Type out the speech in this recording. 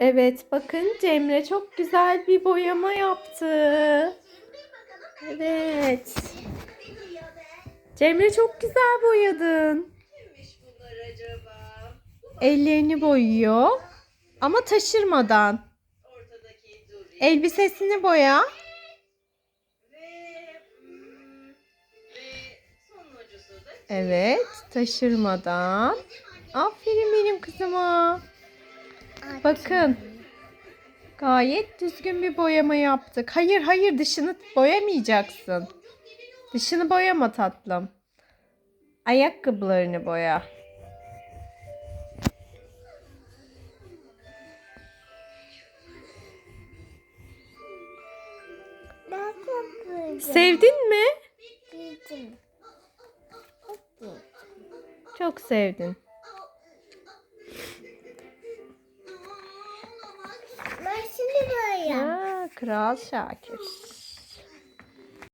Evet bakın Cemre çok güzel bir boyama yaptı. Evet. Cemre çok güzel boyadın. Ellerini boyuyor ama taşırmadan. Elbisesini boya. hmm, Evet taşırmadan. Aferin benim kızıma. Bakın. Gayet düzgün bir boyama yaptık. Hayır hayır dışını boyamayacaksın. Dışını boyama tatlım. Ayakkabılarını boya. Sevdin mi? Büyüdüm. Çok sevdin. Cross Hackers.